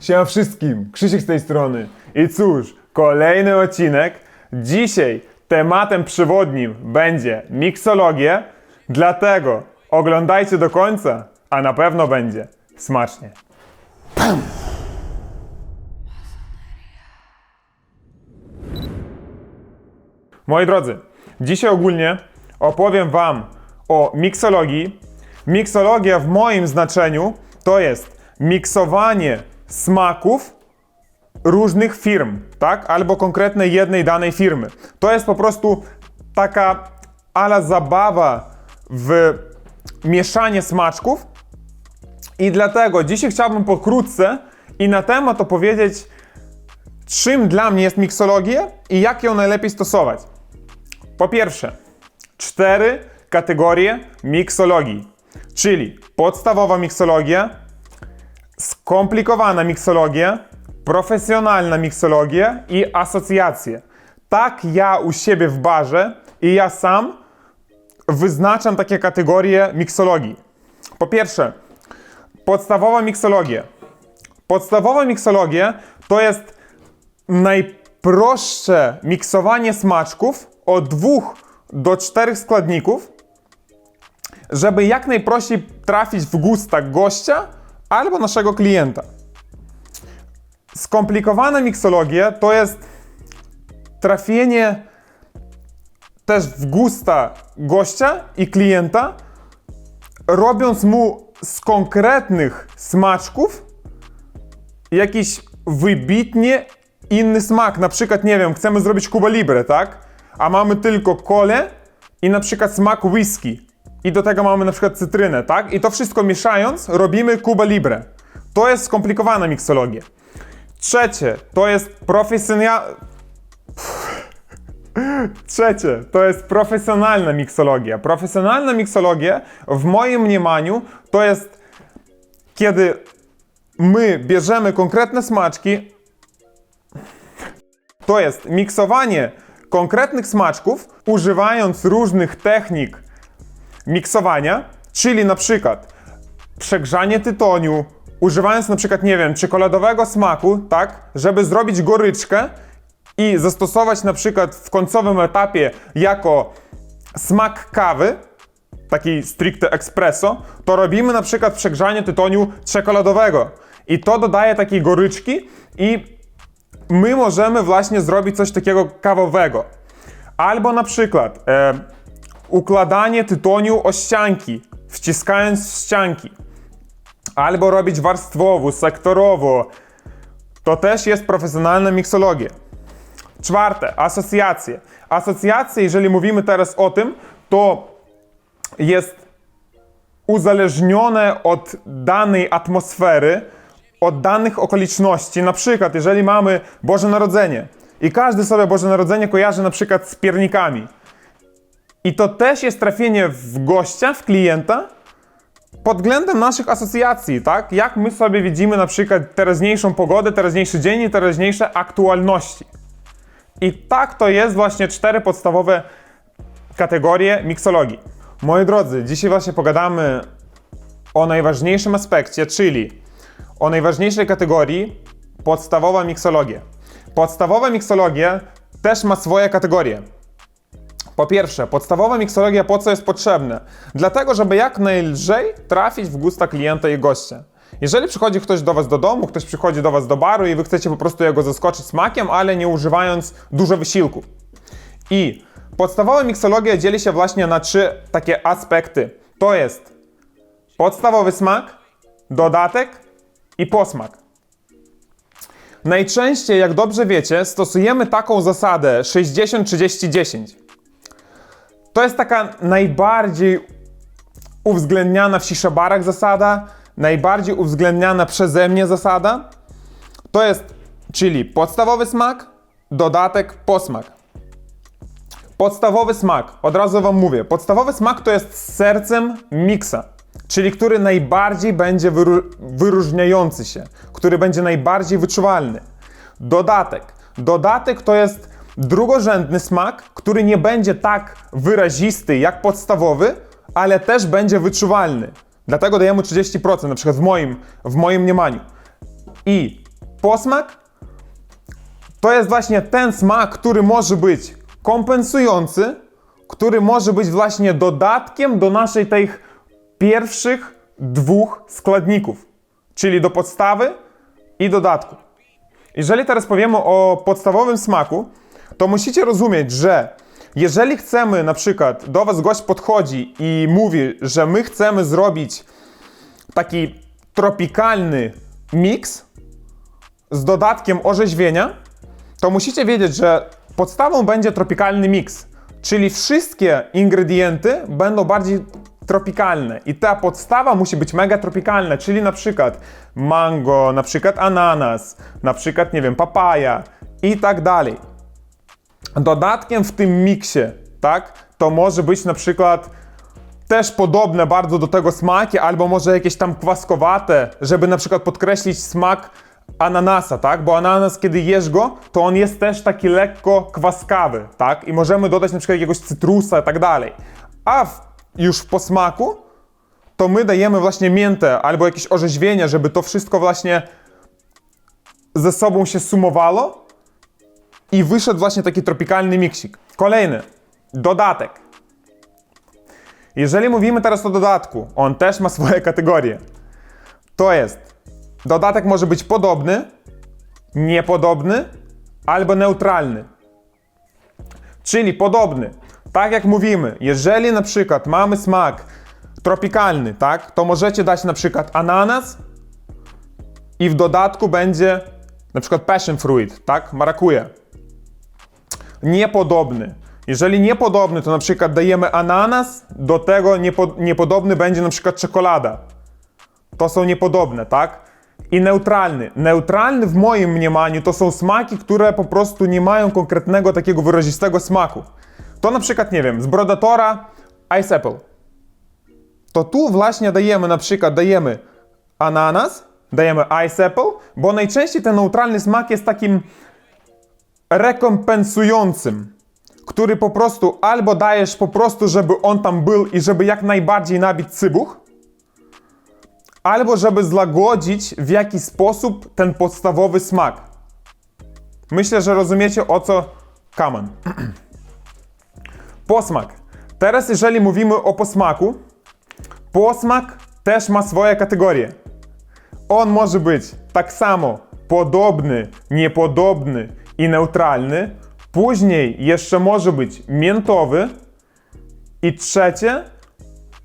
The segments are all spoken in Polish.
Siema wszystkim, Krzysiek z tej strony. I cóż, kolejny odcinek. Dzisiaj tematem przewodnim będzie miksologia, dlatego oglądajcie do końca, a na pewno będzie smacznie. Moi drodzy, dzisiaj ogólnie opowiem Wam o miksologii. Miksologia w moim znaczeniu to jest miksowanie smaków różnych firm, tak? Albo konkretnej jednej danej firmy. To jest po prostu taka ala zabawa w mieszanie smaczków. I dlatego dzisiaj chciałbym pokrótce i na temat opowiedzieć, czym dla mnie jest miksologia i jak ją najlepiej stosować. Po pierwsze, cztery kategorie miksologii, czyli podstawowa miksologia, skomplikowana miksologia, profesjonalna miksologia i asocjacje. Tak ja u siebie w barze i ja sam wyznaczam takie kategorie miksologii. Po pierwsze, podstawowa miksologia. Podstawowa miksologia to jest najprostsze miksowanie smaczków od dwóch do czterech składników, żeby jak najprościej trafić w gusta gościa albo naszego klienta. Skomplikowana miksologia to jest trafienie też w gusta gościa i klienta, robiąc mu z konkretnych smaczków jakiś wybitnie inny smak. Na przykład, nie wiem, chcemy zrobić Cuba Libre, tak? A mamy tylko kolę i na przykład smak whisky. I do tego mamy na przykład cytrynę, tak? I to wszystko mieszając robimy Cuba Libre. To jest skomplikowana miksologia. Trzecie, to jest profesjonalna... Trzecie, to jest profesjonalna miksologia. Profesjonalna miksologia w moim mniemaniu to jest kiedy my bierzemy konkretne smaczki, to jest miksowanie konkretnych smaczków, używając różnych technik miksowania, czyli na przykład przegrzanie tytoniu, używając na przykład, nie wiem, czekoladowego smaku, tak, żeby zrobić goryczkę i zastosować na przykład w końcowym etapie jako smak kawy, taki stricte espresso, to robimy na przykład przegrzanie tytoniu czekoladowego. I to dodaje takiej goryczki i my możemy właśnie zrobić coś takiego kawowego. Albo na przykład e, układanie tytoniu o ścianki, wciskając w ścianki. Albo robić warstwowo, sektorowo. To też jest profesjonalna miksologia. Czwarte, asocjacje. Asocjacje, jeżeli mówimy teraz o tym, to jest uzależnione od danej atmosfery, od danych okoliczności. Na przykład, jeżeli mamy Boże Narodzenie i każdy sobie Boże Narodzenie kojarzy na przykład z piernikami. I to też jest trafienie w gościa, w klienta pod względem naszych asocjacji, tak? Jak my sobie widzimy na przykład teraźniejszą pogodę, teraźniejszy dzień i teraźniejsze aktualności. I tak to jest właśnie cztery podstawowe kategorie miksologii. Moi drodzy, dzisiaj właśnie pogadamy o najważniejszym aspekcie, czyli o najważniejszej kategorii podstawowa miksologia. Podstawowa miksologia też ma swoje kategorie. Po pierwsze, podstawowa miksologia po co jest potrzebna? Dlatego, żeby jak najlżej trafić w gusta klienta i gościa. Jeżeli przychodzi ktoś do Was do domu, ktoś przychodzi do Was do baru i Wy chcecie po prostu jego zaskoczyć smakiem, ale nie używając dużo wysiłku. I podstawowa miksologia dzieli się właśnie na trzy takie aspekty. To jest podstawowy smak, dodatek i posmak. Najczęściej, jak dobrze wiecie, stosujemy taką zasadę 60-30-10. To jest taka najbardziej uwzględniana w shishabarach zasada, najbardziej uwzględniana przeze mnie zasada. To jest, czyli podstawowy smak, dodatek, posmak. Podstawowy smak, od razu Wam mówię, podstawowy smak to jest sercem miksa, czyli który najbardziej będzie wyróżniający się, który będzie najbardziej wyczuwalny. Dodatek. Dodatek to jest drugorzędny smak, który nie będzie tak wyrazisty jak podstawowy, ale też będzie wyczuwalny. Dlatego dajemy 30%, na przykład w moim, w moim mniemaniu. I Posmak to jest właśnie ten smak, który może być kompensujący, który może być właśnie dodatkiem do naszej tych pierwszych dwóch składników, czyli do podstawy i dodatku. Jeżeli teraz powiemy o podstawowym smaku, to musicie rozumieć, że jeżeli chcemy, na przykład do Was gość podchodzi i mówi, że my chcemy zrobić taki tropikalny miks z dodatkiem orzeźwienia, to musicie wiedzieć, że podstawą będzie tropikalny miks, czyli wszystkie ingredienty będą bardziej tropikalne. I ta podstawa musi być mega tropikalna, czyli na przykład mango, na przykład ananas, na przykład, nie wiem, papaja i tak dalej. Dodatkiem w tym miksie, tak, to może być na przykład też podobne bardzo do tego smaki, albo może jakieś tam kwaskowate, żeby na przykład podkreślić smak ananasa, tak? Bo ananas, kiedy jesz go, to on jest też taki lekko kwaskawy, tak? I możemy dodać na przykład jakiegoś cytrusa i tak dalej. A w, już w posmaku to my dajemy właśnie miętę albo jakieś orzeźwienie, żeby to wszystko właśnie ze sobą się sumowało i wyszedł właśnie taki tropikalny miksik. Kolejny, dodatek. Jeżeli mówimy teraz o dodatku, on też ma swoje kategorie. To jest, dodatek może być podobny, niepodobny albo neutralny. Czyli podobny. Tak jak mówimy, jeżeli na przykład mamy smak tropikalny, tak, to możecie dać na przykład ananas i w dodatku będzie na przykład passion fruit, tak, marakuja. Niepodobny. Jeżeli niepodobny, to na przykład dajemy ananas, do tego niepo, niepodobny będzie na przykład czekolada. To są niepodobne, tak? I neutralny. Neutralny w moim mniemaniu to są smaki, które po prostu nie mają konkretnego takiego wyrazistego smaku. To na przykład, nie wiem, z Brodatora Ice Apple. To tu właśnie dajemy na przykład, dajemy ananas, dajemy Ice Apple, bo najczęściej ten neutralny smak jest takim rekompensującym, który po prostu albo dajesz po prostu, żeby on tam był i żeby jak najbardziej nabić cybuch, albo żeby złagodzić w jakiś sposób ten podstawowy smak. Myślę, że rozumiecie o co kaman. Posmak. Teraz jeżeli mówimy o posmaku, posmak też ma swoje kategorie. On może być tak samo podobny, niepodobny i neutralny. Później jeszcze może być miętowy. I trzecie,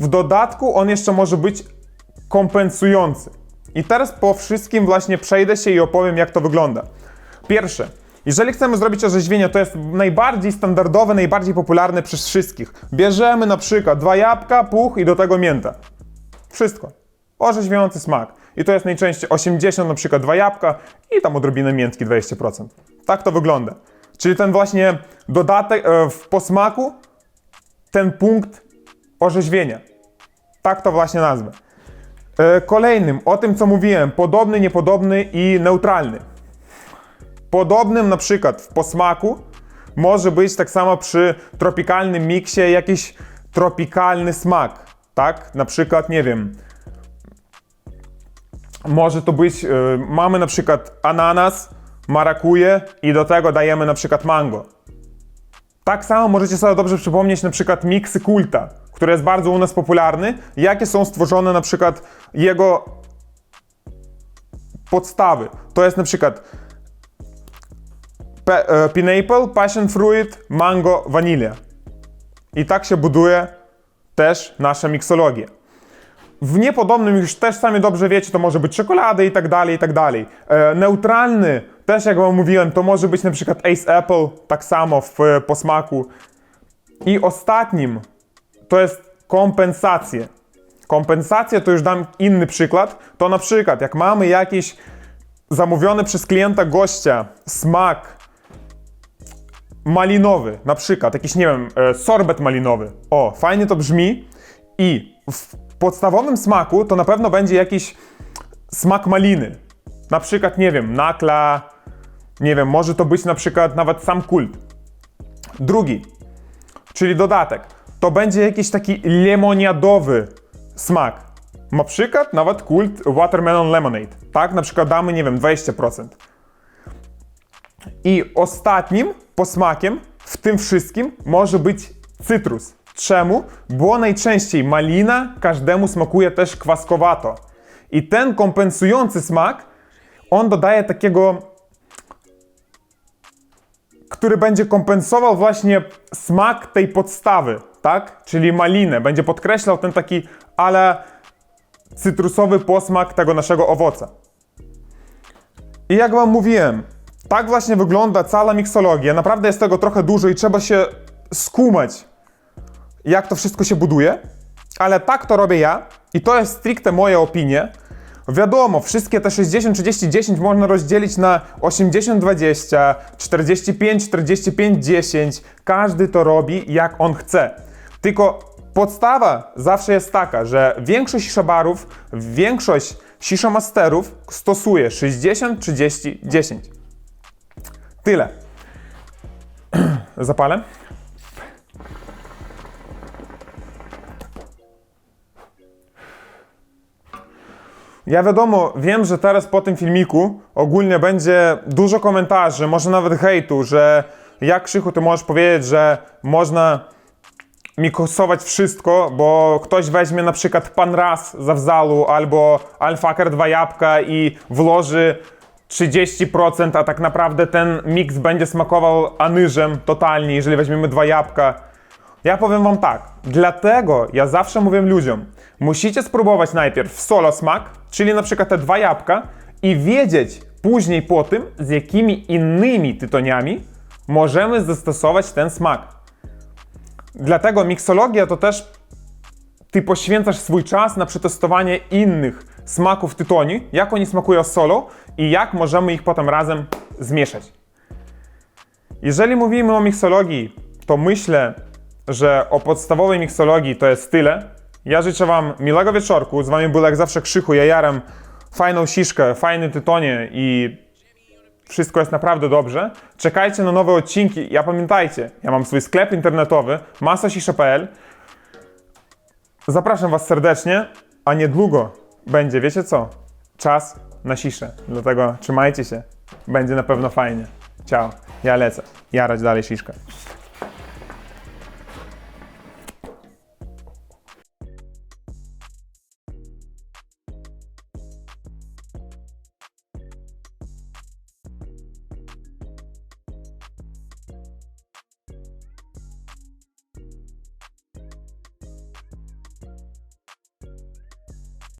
w dodatku on jeszcze może być kompensujący. I teraz po wszystkim właśnie przejdę się i opowiem, jak to wygląda. Pierwsze, jeżeli chcemy zrobić orzeźwienie, to jest najbardziej standardowe, najbardziej popularne przez wszystkich. Bierzemy na przykład dwa jabłka, puch i do tego mięta. Wszystko. Orzeźwiający smak. I to jest najczęściej 80 na przykład dwa jabłka i tam odrobinę miętki 20%. Tak to wygląda. Czyli ten właśnie dodatek e, w posmaku, ten punkt orzeźwienia. Tak to właśnie nazwę. E, Kolejnym, o tym co mówiłem, podobny, niepodobny i neutralny. Podobnym na przykład w posmaku może być tak samo przy tropikalnym miksie jakiś tropikalny smak, tak? Na przykład, nie wiem, może to być, y, mamy na przykład ananas, marakuje i do tego dajemy na przykład mango. Tak samo możecie sobie dobrze przypomnieć na przykład miksy kulta, który jest bardzo u nas popularny, jakie są stworzone na przykład jego podstawy. To jest na przykład e, pineapple, passion fruit, mango, wanilia. I tak się buduje też nasza miksologia. W niepodobnym już też sami dobrze wiecie, to może być czekolady i tak dalej, i tak dalej. E, neutralny, też jak wam mówiłem, to może być na przykład Ace Apple, tak samo w posmaku. I ostatnim to jest kompensacje. Kompensacje to już dam inny przykład. To na przykład jak mamy jakiś zamówiony przez klienta gościa smak malinowy, na przykład jakiś, nie wiem, e, sorbet malinowy. O, fajnie to brzmi i w podstawowym smaku to na pewno będzie jakiś smak maliny. Na przykład, nie wiem, nakla, nie wiem, może to być na przykład nawet sam kult. Drugi, czyli dodatek, to będzie jakiś taki lemoniadowy smak. na przykład nawet kult Watermelon Lemonade. Tak, na przykład damy, nie wiem, 20%. I ostatnim posmakiem w tym wszystkim może być cytrus. Czemu? Bo najczęściej malina każdemu smakuje też kwaskowato. I ten kompensujący smak, on dodaje takiego, który będzie kompensował właśnie smak tej podstawy, tak? Czyli malinę. Będzie podkreślał ten taki, ale cytrusowy posmak tego naszego owoca. I jak wam mówiłem, tak właśnie wygląda cała miksologia. Naprawdę jest tego trochę dużo i trzeba się skumać, jak to wszystko się buduje. Ale tak to robię ja i to jest stricte moja opinia. Wiadomo, wszystkie te 60, 30, 10 można rozdzielić na 80, 20, 45, 45, 10. Każdy to robi jak on chce. Tylko podstawa zawsze jest taka, że większość szabarów, większość shishomasterów stosuje 60, 30, 10. Tyle. Zapalę. Ja wiadomo, wiem, że teraz po tym filmiku ogólnie będzie dużo komentarzy, może nawet hejtu, że jak Krzychu ty możesz powiedzieć, że można miksować wszystko, bo ktoś weźmie na przykład pan raz za wzalu albo alfaker dwa jabłka i włoży 30%, a tak naprawdę ten miks będzie smakował anyżem totalnie, jeżeli weźmiemy dwa jabłka. Ja powiem wam tak, dlatego ja zawsze mówię ludziom, musicie spróbować najpierw solo smak, czyli na przykład te dwa jabłka i wiedzieć później po tym, z jakimi innymi tytoniami możemy zastosować ten smak. Dlatego miksologia to też ty poświęcasz swój czas na przetestowanie innych smaków tytoni, jak oni smakują solo i jak możemy ich potem razem zmieszać. Jeżeli mówimy o miksologii, to myślę, że o podstawowej miksologii to jest tyle. Ja życzę Wam miłego wieczorku. Z Wami był jak zawsze Krzychu, ja jaram fajną siszkę, fajny tytonie i wszystko jest naprawdę dobrze. Czekajcie na nowe odcinki. Ja pamiętajcie, ja mam swój sklep internetowy masasisza.pl Zapraszam Was serdecznie, a niedługo będzie, wiecie co? Czas na siszę. Dlatego trzymajcie się. Będzie na pewno fajnie. Ciao. Ja lecę. Jarać dalej siszkę.